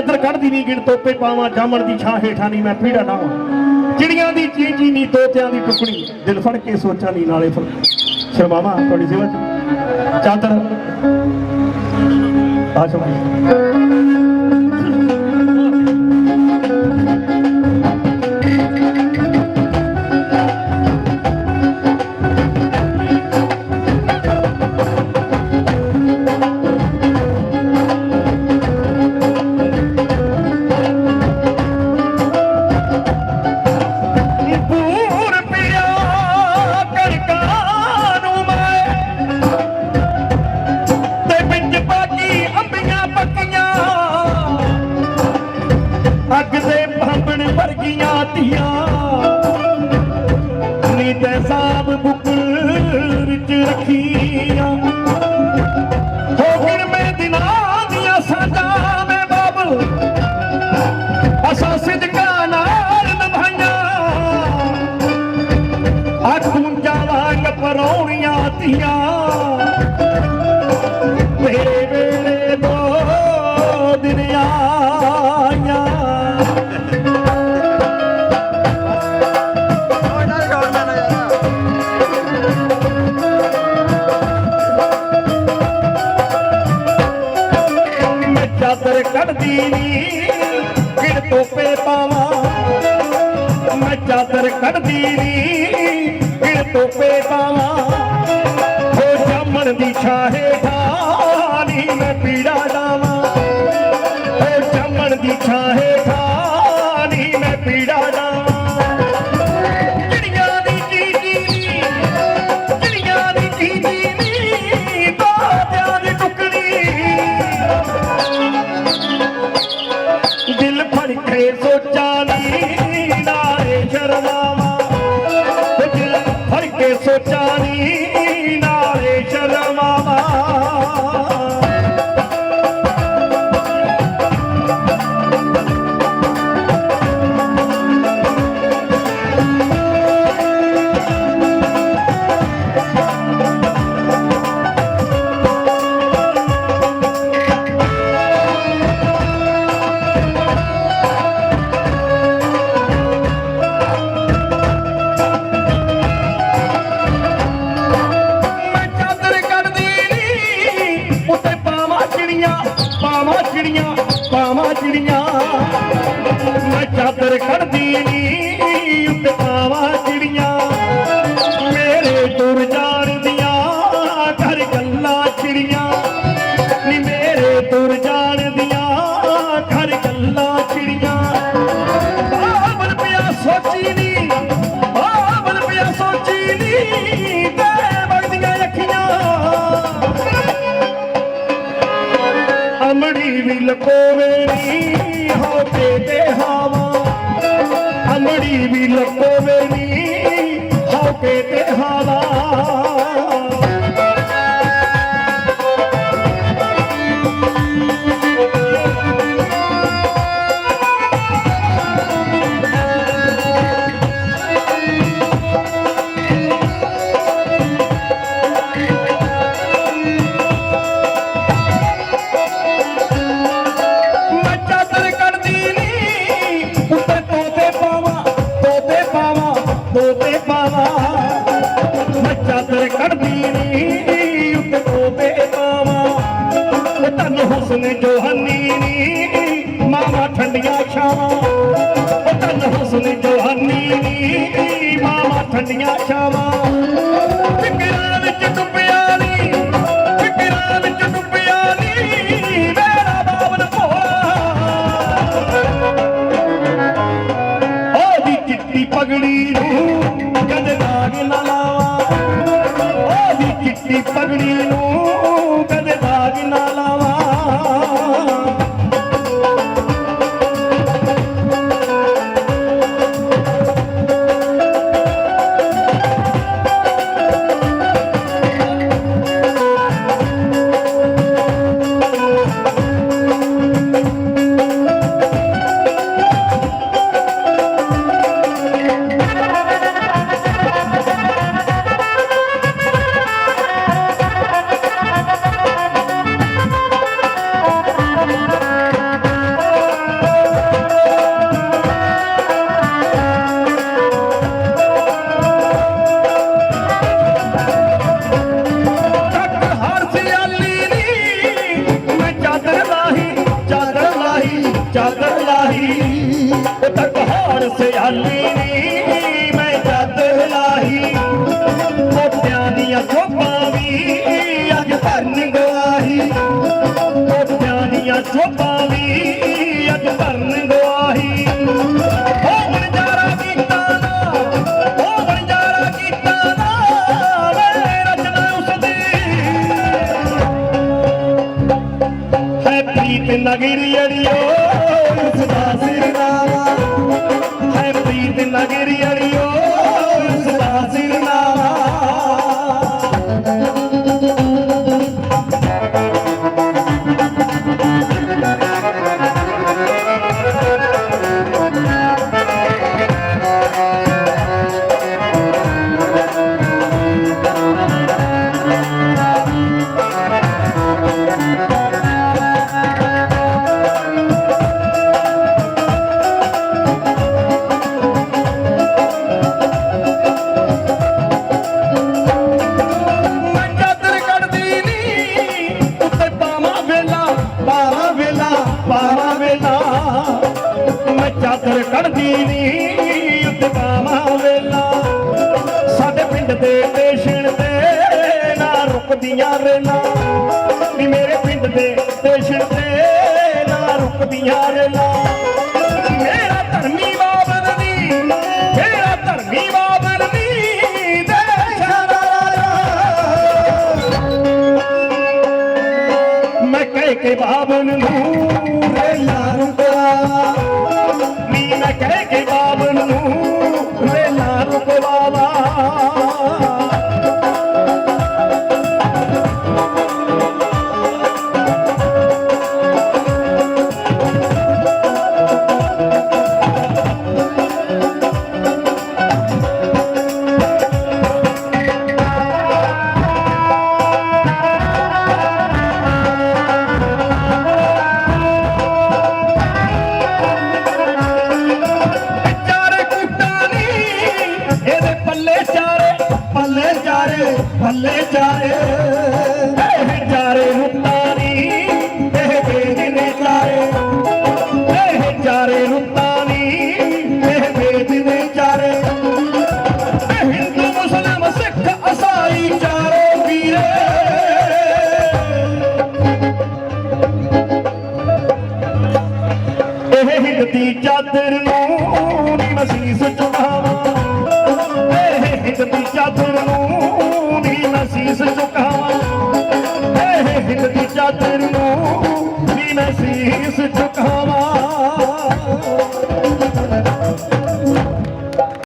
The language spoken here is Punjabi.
ਚਾਦਰ ਕੱਢਦੀ ਨਹੀਂ, ਗਿਣ ਤੋਪੇ ਪਾਵਾਂ, ਜਾਮਣ ਦੀ ਛਾਂ ਹੇਠਾਂ ਨਹੀਂ, ਮੈਂ ਪੀੜਾ ਲਾਵਾਂ ਚਿੜੀਆਂ ਦੀ ਚੀਂਚੀ ਨਹੀਂ, ਤੋਤਿਆਂ ਦੀ ਟੁਕੜੀ। ਦਿਲ ਫੜ ਕੇ ਸੋਚਾਂ ਨਹੀਂ, ਨਾਲੇ ਫਿਰ ਸ਼ਰਮਾਵਾ, ਤੁਹਾਡੀ ਸੇਵਾ ਚ। ਚਾਦਰ। ਆਸ਼ੋ ਅੱਗ ਦੇ ਭਾਂਬਣ ਵਰਗੀਆਂ ਧੀਆਂ। ਮੈਂ ਚਾਦਰ ਕੱਢਦੀ ਨੀ ਕਿੜ ਤੋਪੇ ਪਾਵਾਂ ਹੋ ਜਾਮਣ ਦੀ ਛਾਹੇ ਢਾਣੀ ਮੈਂ ਪੀੜਾ ਲਾਵਾਂ ਫੜ ਮੈਂ ਚਾਦਰ ਨੀ, ਉੱਤੇ ਚਿੜੀਆਂ। ਮੇਰੇ ਤੁਰ ਜਾਣਦੀਆਂ ਘਰ ਗੱਲਾਂ ਚਿੜੀਆਂ। ਨੀ ਮੇਰੇ ਤੁਰ ਜਾਣਦੀਆਂ ਘਰ ਗੱਲਾਂ ਚਿੜੀਆਂ। ਬਾਬਲ ਪਿਆ ਸੋਚੀ ਨੀ ਬਾਬਲ ਪਿਆ ਸੋਚੀ ਨੀ ਤੇ ਵਗਦੀਆਂ ਅੱਖੀਆਂ। ਅਮੜੀ ਵੀ ਲਕੋਵੇ ਕੱਢਦੀ ਉੱਤੇ ਤੋਤੇ ਪਾਵਾਂ। ਉਹ ਤਨ ਹੁਸਨ ਜੋਹਨੀ ਨੀ, ਮਾਵਾ ਠੰਡੀਆਂ ਛਾਵਾਂ। ਉਹ ਤਨ ਹੁਸਨ ਜੋਹਨੀ ਨੀ, ਮਾਵਾ ਠੰਡੀਆਂ ਛਾਵਾਂ। ਹੱਥੋਂ ਪਾਵੀ ਅੱਜ ਭਰਨ ਗਵਾਹੀ। ਹੋ ਵਣਜਾਰਾ ਕੀਤਾ ਨਾ ਹੋ ਵਣਜਾਰਾ ਕੀਤਾ ਨਾ ਵੇ ਰਚਨਾ ਉਸ ਦੀ ਹੈ ਪ੍ਰੀਤ ਨਗਰ ਅੜਿਓ ਉਸ ਦਾ ਸਿਰਨਾਵਾ ਹੈ ਪ੍ਰੀਤ ਨਗਰ ਅੜਿਓ ਪੱਥਰ ਕੱਢਦੀ ਨੀ ਉਦਕਾਵਾ ਵੇਲਾ। ਸਾਡੇ ਪਿੰਡ ਦੇ ਸਟੇਸ਼ਨ ਤੇ ਨਾ ਰੁਕਦੀਆਂ ਰਹਿਣਾ ਨੀ ਮੇਰੇ ਭੱਲੇ ਜਾਏ।